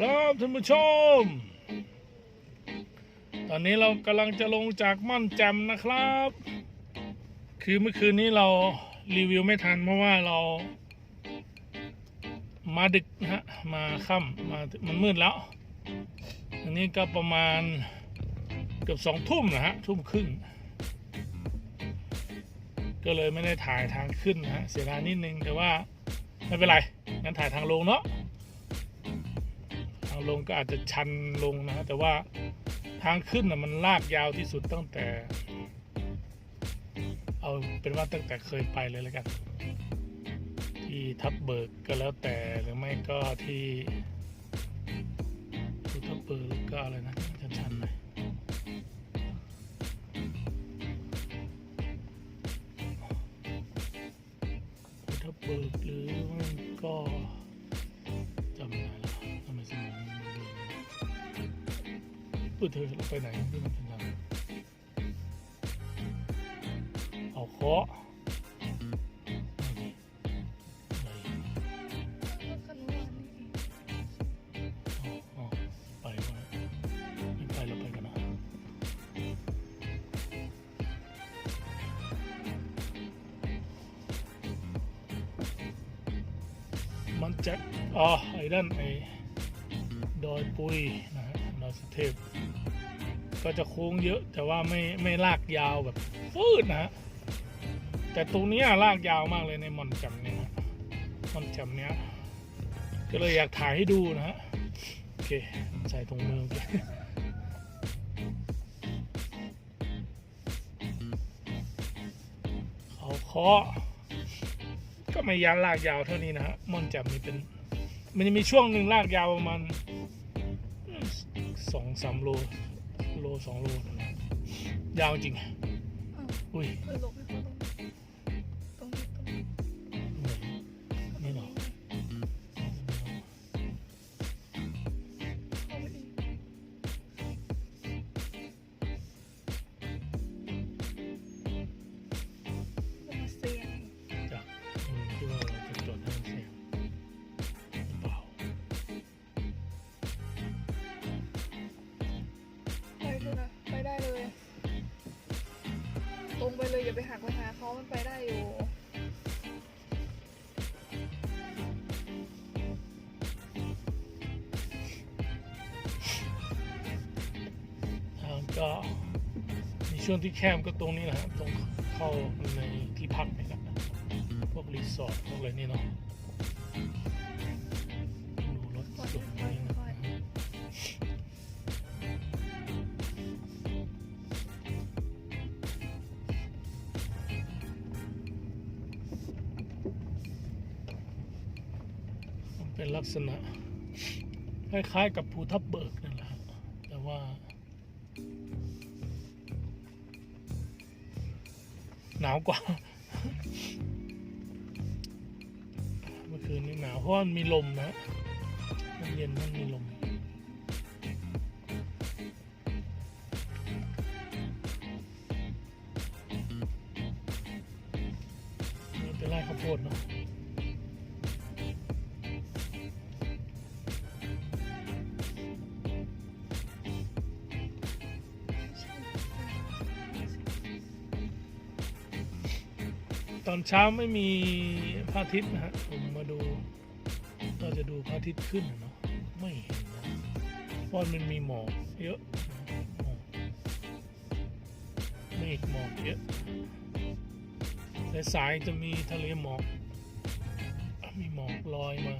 ครับท่านผู้ชม ตอนนี้เรากำลังจะลงจากม่อนแจ่มนะครับ คือเมื่อคืนนี้เรารีวิวไม่ทันเพราะว่าเรา มาดึกนะฮะ มาค่ำมามันมืดแล้ว อันนี้ก็ประมาณเกือบสองทุ่มนะฮะ ทุ่มครึ่ง ก็เลยไม่ได้ถ่ายทางขึ้นนะฮะ เสียดายนิดนึงแต่ว่าไม่เป็นไร งั้นถ่ายทางลงเนาะ ลงก็อาจจะชันลงนะฮะแต่ว่าทางขึ้นนะมันลากยาวที่สุดตั้งแต่ เอาเป็นว่าตั้งแต่เคยไปเลยแล้วกัน ที่ทับเบิกก็แล้วแต่หรือไม่ก็ที่ภูทับเบิกก็อะไรนะชันๆหน่อยทับเบิกหรือก็ ตัวเธอเราไปไหนที่มันชันเอาเคาะไปไม่ไปเราไปกันนะมันจะอ๋อไอ้ด้านไอ้ดอยปุยนะฮะดอยสุเทพ จะโค้งเยอะ แต่ว่าไม่ไม่ลากยาวแบบฟืดนะฮะแต่ตรงนี้ลากยาวมากเลยในมอนจำเนี่ยมอนจำเนี้ยก็เลยอยากถ่ายให้ดูนะฮะโอเคใส่ถุงมือโอเขาเคาะก็ไม่ยันลากยาวเท่านี้นะฮะมอนแจ่มนี่เป็น มันจะมีช่วงหนึ่งลากยาวประมาณสองสามโล โลสองโลนะยาวจริง อุ้ย เออลง เลย ตรงไปเลยอย่าไปหักไปหาเขามันไปได้อยู่ทางก็มีช่วงที่แคบก็ตรงนี้แหละฮะตรงเข้าในที่พักนี่แหละพวกรีสอร์ทพวกอะไรนี่เนาะ ษณะ คล้ายๆกับภูทับเบิกนั่นแหละแต่ว่า หนาวกว่า เมื่อคืนนี้หนาวเพราะมันมีลมนะมันเย็นมันมีลม เช้าไม่มีพระอาทิตย์นะฮะผมมาดูเราจะดูพระอาทิตย์ขึ้นนะเนาะไม่เห็นนะเพราะมันมีหมอกเยอะหมอกเมฆหมอกเยอะสายๆจะมีทะเลหมอกมีหมอกลอยมา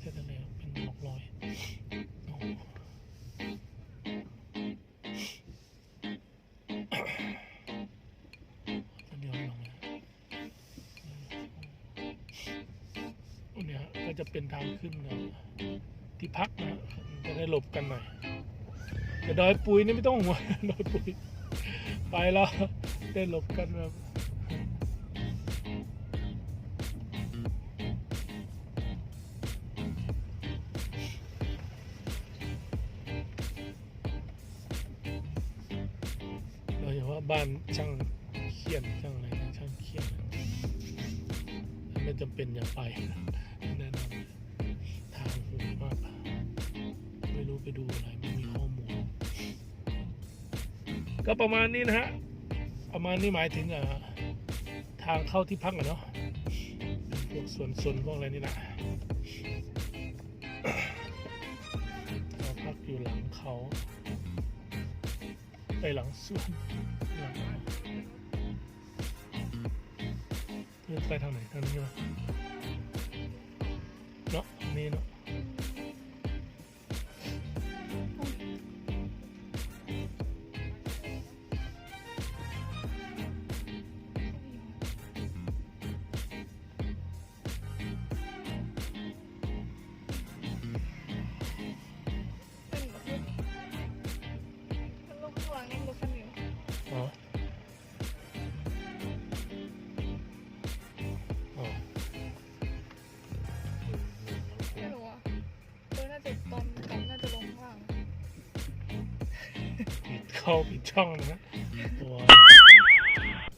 ใช่ทะเล จะเป็นทางขึ้นนะที่พักนะจะได้หลบกันหน่อยแต่ดอยปุยนี่ไม่ต้องห่วงดอยปุยไปแล้วได้หลบกันแบบ ก็ประมาณนี้นะฮะ ประมาณนี้หมายถึงทางเข้าที่พักอะเนาะ พวกส่วนส่วนพวกอะไรนี่นะเราพักอยู่หลังเขาไปหลังสวนหลังเดินไปทางไหนทางนี้ใช่ไหมเนาะนี่เนาะ ติดตอนกลับน่าจะลงข้างล่างผิดเข้าผิดช่องนะตัว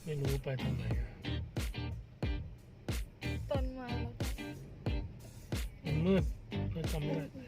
ไม่รู้ไปทางไหนอะตอนมาแล้วก็มันมืดเลยจำไม่ได้รู้ได้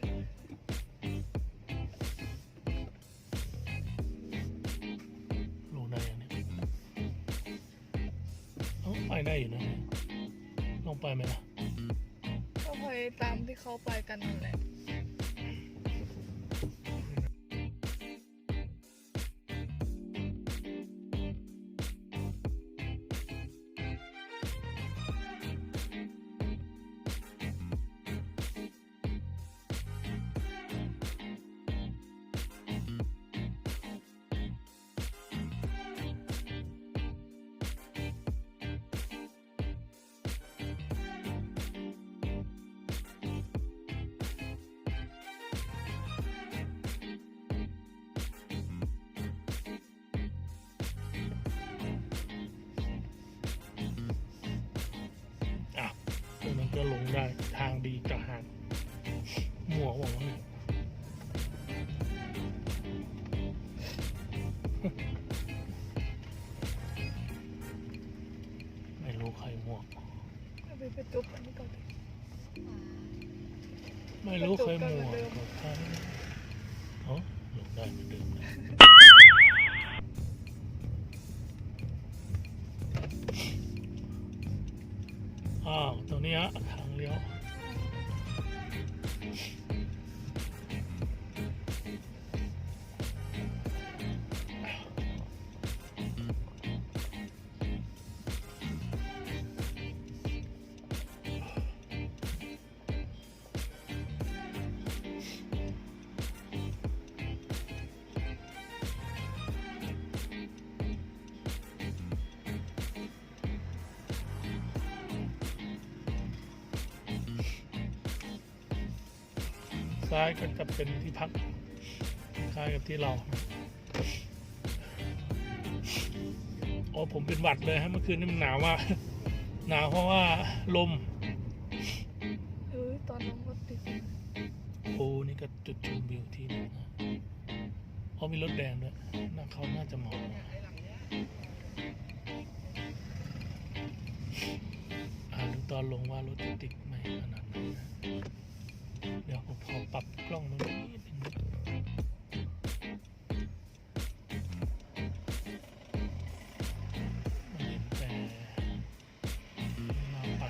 ได้ทางดีกระหากหมัวหวังว่าเนี่ยไม่รู้ใครหมวก เอาไปไปจุบอันนี้ก่อนดิไม่รู้เคยหมวกกระจกก็เหมือนเดิมกับใครอ๋อลงได้เหมือนเดิมนะอ้าว ตรงนี้ฮะท 聊。างเลี้ยวซ้ายก็จะเป็นที่พักคล้ายกับที่เราอ๋อผมเป็นหวัดเลยฮะเมื่อคืนนี้มันหนาวมากหนาวเพราะว่าลมเอ้ยตอนลงรถติดโอ้นี่ก็จุดชมวิวที่หนึงนะเพราะมีรถแดงด้วยน่าเขาน่าจะเหมาะอ่านดูตอนลงว่ารถจะติดไหมขนาดนั้นนะเดี๋ยวผมขอปรับ กล้องตรงนี้นิดนึงมันเห็นแต่มาไป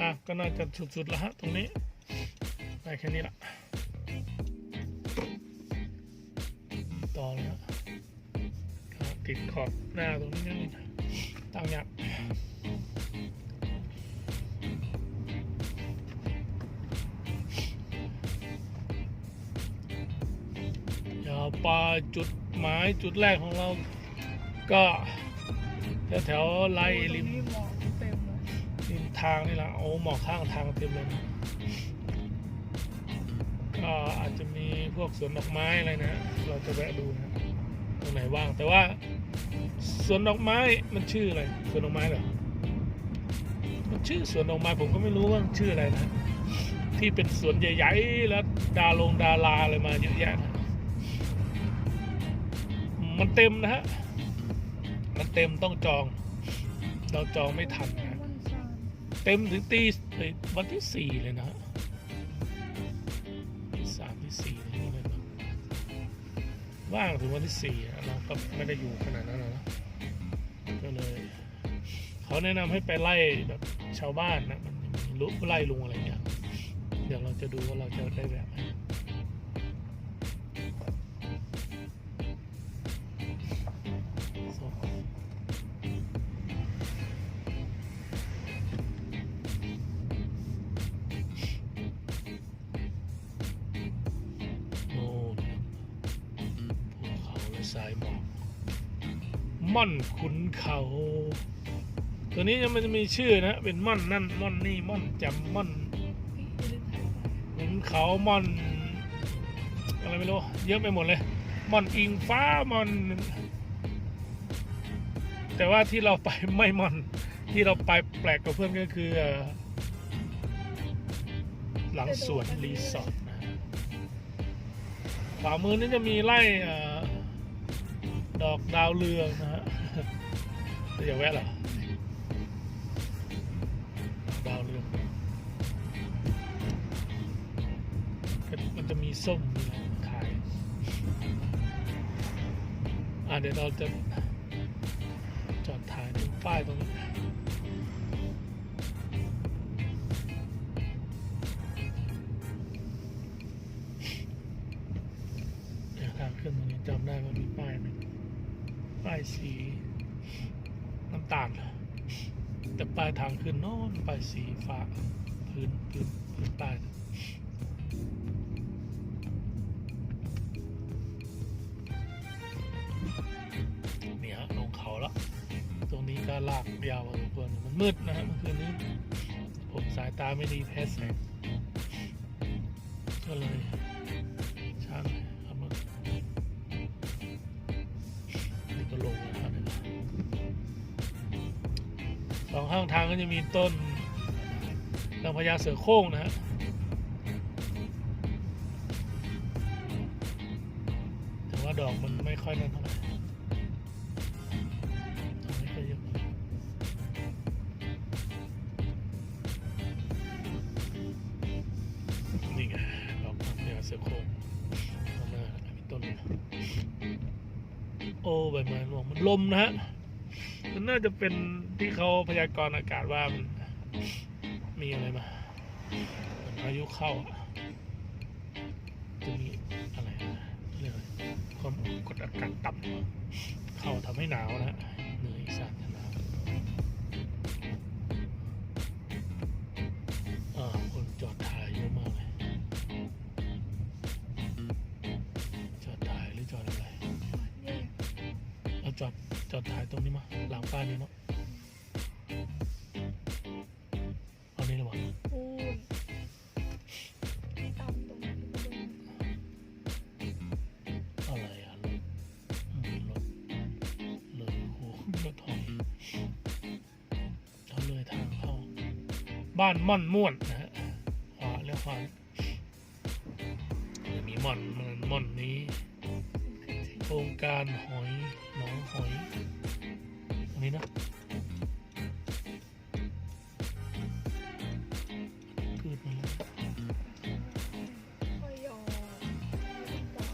อะก็น่าจะสุดๆแล้วฮะตรงนี้ ได้แค่นี้ละต่อเลยฮะติดขอบหน้าตรงนี้นิดนึง ตั้งยักยาวไปจุดหมายจุดแรกของเรา ก็แถวๆไล่ริมนี่หมอกเต็มเลยริมทางนี่แหละโอ้หมอกข้างทางเต็มเลยนะก็อาจจะมีพวกสวนดอกไม้อะไรนะ เราจะแวะดูนะตรงไหนว่างแต่ว่า สวนดอกไม้มันชื่ออะไรสวนดอกไม้เหรอมันชื่อสวนดอกไม้ผมก็ไม่รู้ว่าชื่ออะไรนะ ที่เป็นสวนใหญ่ๆแล้วดาลงดาราอะไรมาเยอะแยะนะมันเต็มนะฮะมันเต็มต้องจอง เราจองไม่ทันนะเต็มถึงตีเอ้ยวันที่สี่เลยนะที่สามที่สี่นี่เลยว่างถึงวันที่สี่เราก็ไม่ได้อยู่ขนาดนั้นนะก็ ก็เลยเขาแนะนำให้ไปไล่แบบชาวบ้านนะมันมีลุไล่ลุงอะไรอย่างเงี้ยเดี๋ยวเราจะดูว่าเราจะได้แบบไหน ม่อนขุนเขา ตัวนี้ยังมันจะมีชื่อนะเป็นม่อนนั่นม่อนนี่ม่อนจำม่อนขุนเขาม่อนอะไรไม่รู้เยอะไปหมดเลยม่อนอิงฟ้าม่อน แต่ว่าที่เราไปไม่ม่อนที่เราไปแปลกกว่าเพื่อนก็คือ หลังสวนรีสอร์ทขวามือนี่จะมีไร่ดอกดาวเรืองนะฮะ จะแวะเหรอดาวเรืองมันจะมีส้มมีอะขาย อ่าเดี๋ยวเราจะจอดถ่ายในป้ายตรงนี้เดี๋ยวทางขึ้นตรงนี้จำได้ว่ามีป้ายไหนึ่งป้ายสีำตาล แต่ปลายทางขึ้นโน่นปลายสีฟ้าพื้นพื้นพื้นใต้เนี่ยฮะลงเขาแล้วตรงนี้ก็ลากยาวพอสมควรมันมืดนะฮะเมื่อคืนนี้ ผมสายตาไม่ดีแพ้แสง ก็เลย ก็จะมีต้นนางพญาเสือโคร่งนะฮะแต่ว่าดอกมันไม่ค่อยนั่นเท่าไหร่ดอกไม่ค่อยเยอะนี่ไงดอกนางพญาเสือโคร่งข้างหน้ามีต้นนะโอ้ใบไม้ร่วงมันลมนะฮะ มันน่าจะเป็นที่เขาพยากรณ์อากาศว่ามันมีอะไรมาอนพายุเข้าจะมีอะไรเรียกอะไรความกดอากาศต่ำเข้าทำให้หนาวนะเหนื่อยสั่น ตรงนี้มาหลังป้ายนี้เนาะเอานี้เลยมั้งปูนไม่ต่ำตรงนี้ตรงนี้อะไรอะรถอืมรถเลยโอ้โหรถถอยเขาเลยทางเข้า บ้านม่อนม่วนนะฮะขวาเลี้ยวขวาจะมีม่อนมันม่อนนี้ โครงการหอยหนองหอยตรง นี้นะพืชนค่อยยอต่อ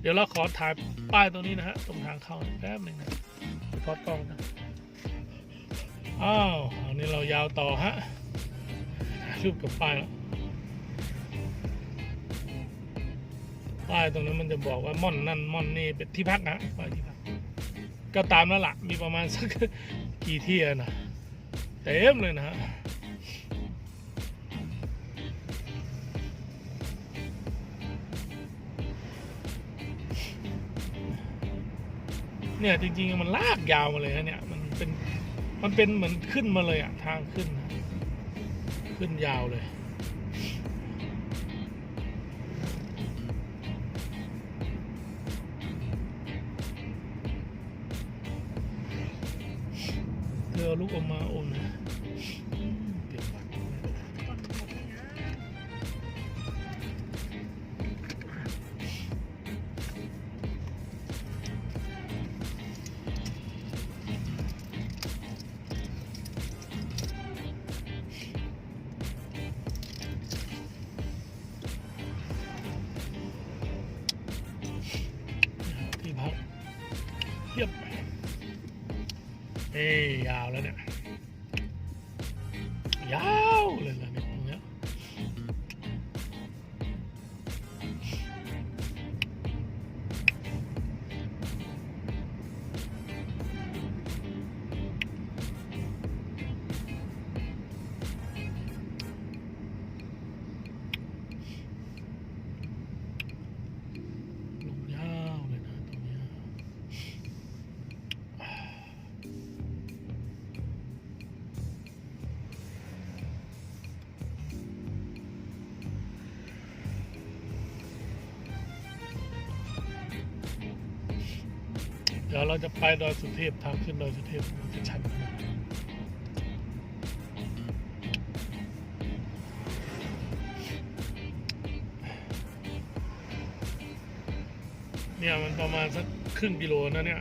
เดี๋ยวเราขอถ่ายป้ายตรงนี้นะฮะ ตรงทางเข้าแป๊บหนึ่งนะ พอดกล้องนะอ้าวอันนี้เรายาวต่อฮะรูปกับป้ายแล้วป้ายตรงนั้นมันจะบอกว่าม่อนนั่นม่อนนี่เป็นที่พักนะป้ายที่พักก็ตามแล้วล่ะมีประมาณสักกี่ที่นะเต็มเลยนะฮะ เนี่ยจริง ๆ มันลากยาวมาเลยนะเนี่ย มันเป็นมันเป็นเหมือนขึ้นมาเลยอะทางขึ้น ขึ้นยาวเลยเธอลูกออกมาโอน เอ้ยย ดี๋ยวเราจะไปดอยสุเทพทางขึ้นดอยสุเทพจะชันเนี่ยมันประมาณสักครึ่งกิโลนะเนี่ย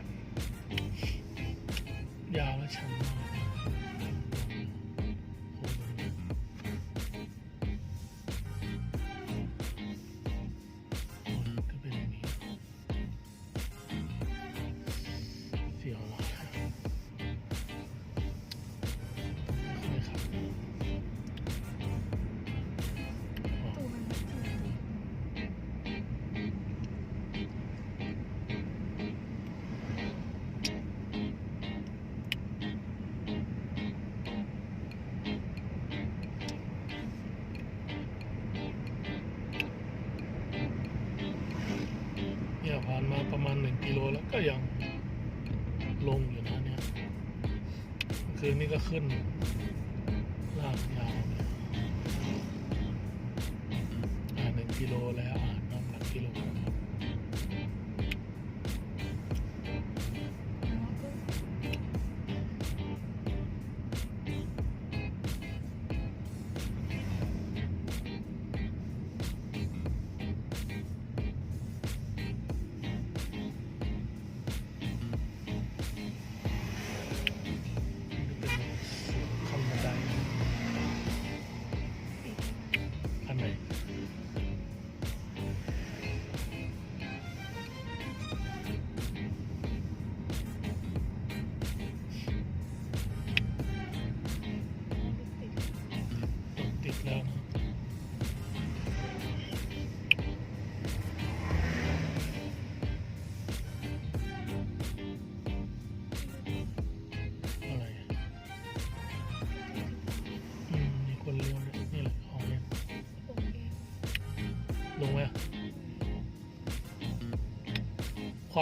คืนนี้ก็ขึ้น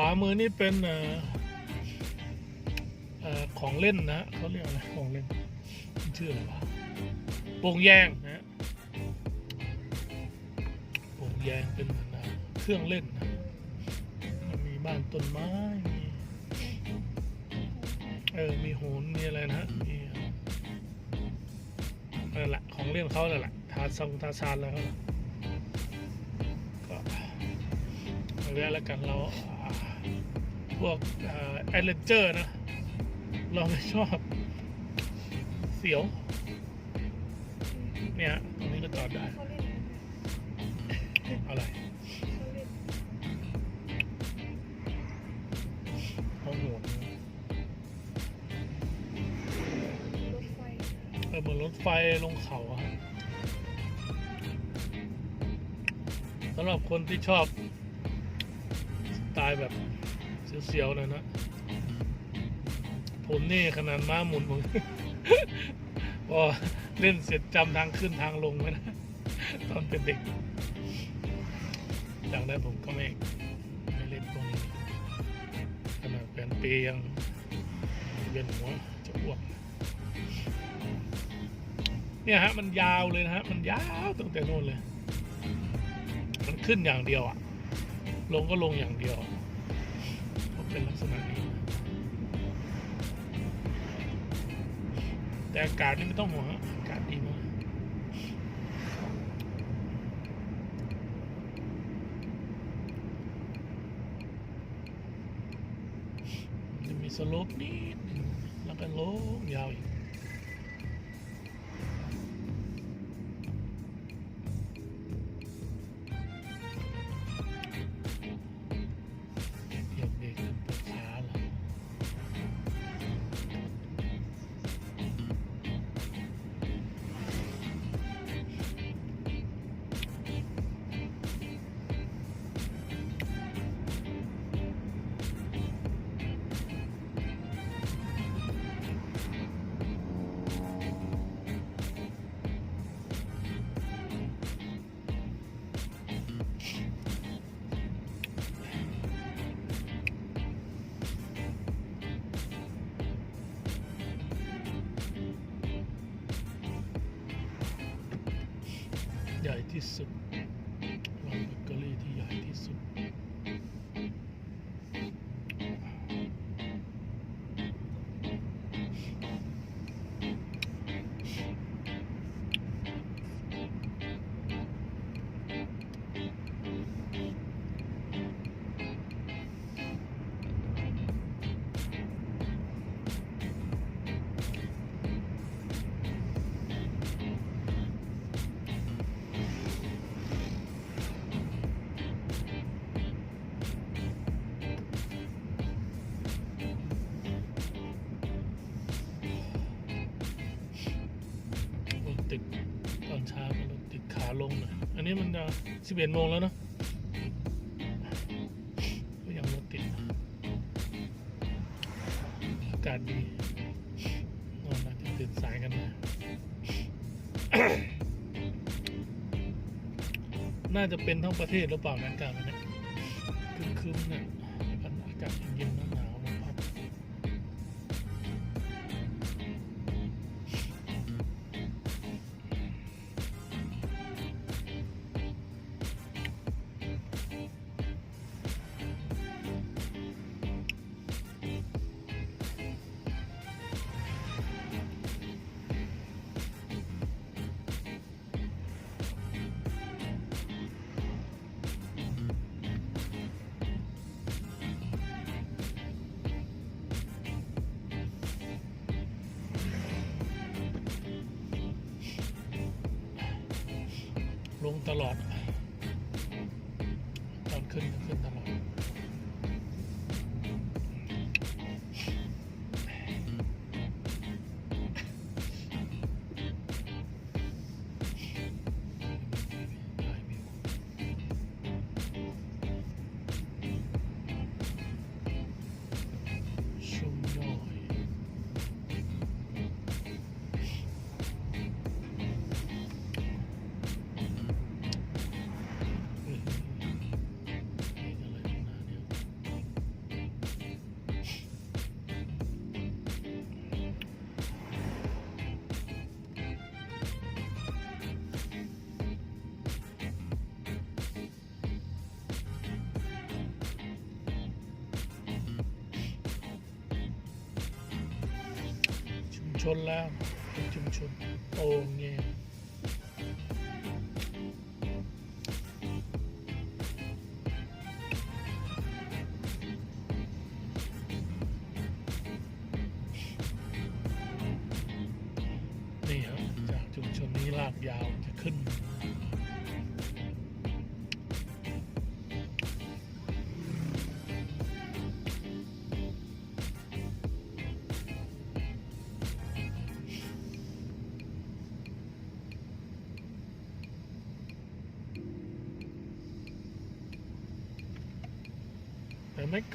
ามือนี่เป็นอ่อของเล่นนะเขาเรียกอะไรของเล่นชื่ออะไรวะโป่งแยงนะโป่งแยงเป็นเนะครื่องเล่นนะมันมีบ้านต้นไม้มีเออมีโหนมีอะไรนะมีนั่นแหละของเล่นเขานั่นแหละทาซงทาซานแล้วก็เรื่องแล้วกันเรา พวกแอดเวนเจอร์นะ เราไม่ชอบ เสียว เนี่ยตรงนี้ก็จอดได้ อะไรข้องหดรถไฟเออเหมือนรถไฟลงเขาอะสำหรับคนที่ชอบสไตล์แบบ เสียวหน่อยนะ ผมนี่ขนาดม้าหมุนผมพอเล่นเสร็จจำทางขึ้นทางลงไว้นะ ตอนเป็นเด็กจากนั้นผมก็ไม่ไม่เล่นพวกนี้ขนาดแฟนปียังเวียนหัวจะอ้วกเนี่ยฮะมันยาวเลยนะฮะ มันยาวตั้งแต่โน่นเลย มันขึ้นอย่างเดียวอะลงก็ลงอย่างเดียว เป็นลักษณะนี้ แต่อากาศนี่ไม่ต้องห่วงอากาศดีมากจะมีสโลปนิดแล้วก็โลงยาวอีก ให สิบเอ็ดโมงแล้วเนอะก็ยังรถติดอากาศดีนอนอาจจะตื่นสายกันนะน่าจะเป็นทั้งประเทศหรือเปล่านะอากาศนนี้ครึ้มๆเนี่ยอากาศเย็นๆนา ตอนขึ้นก็ขึ้นตลอด ชนแล้วเป็นชุมชนโอ่งเงี้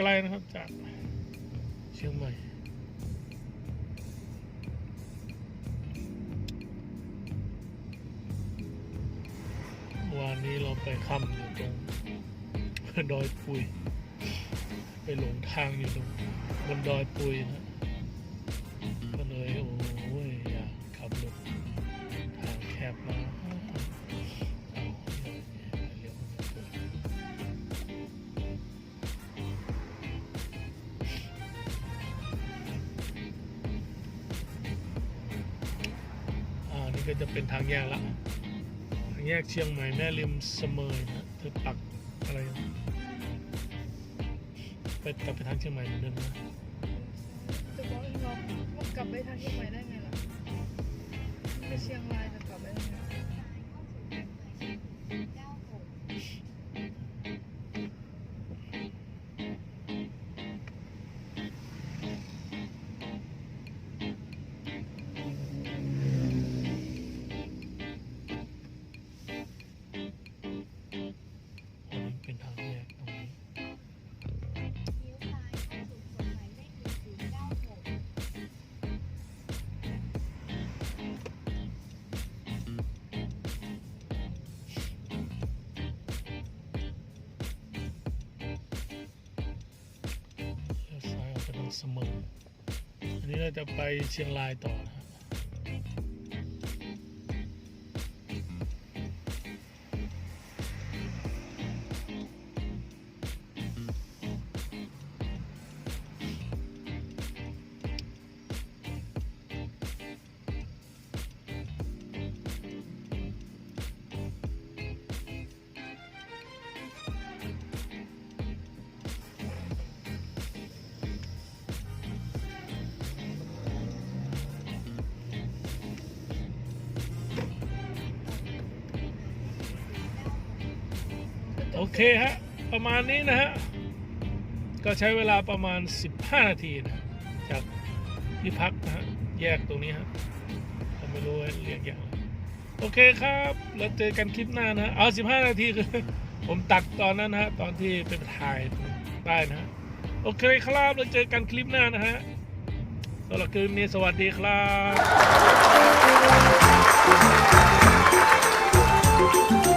ลนะครับจากเชียงใหม่วันนี้เราไปค่ำอยู่ตรงดอยปุย ไปหลงทางอยู่ตรงบนดอยปุยนะางแยกละทางแยกเชียงใหม่แม่ริมเสมยนะเธอปักอะไรนะไปกลับไปทางเชียงใหม่เหมือนเดิมนะจะบอกให้เรามันกลับไปทางเชียงใหม่ได้ไงล่ะไปเชียงราย นนี้เราจะไปเชียงรายต่อ เคฮะ ประมาณนี้นะฮะ ก็ใช้เวลาประมาณ 15 นาทีนะจากที่พักนะฮะ แยกตรงนี้ฮะผมไม่รู้เรียกอย่างโอเคครับ แล้วเจอกันคลิปหน้านะเอา 15 นาทีคือผมตัดตอนนั้นนะฮะ ตอนที่ไปถ่ายใต้นะฮะ โอเคครับ แล้วเจอกันคลิปหน้านะฮะสำหรับคืนนี้สวัสดีครับ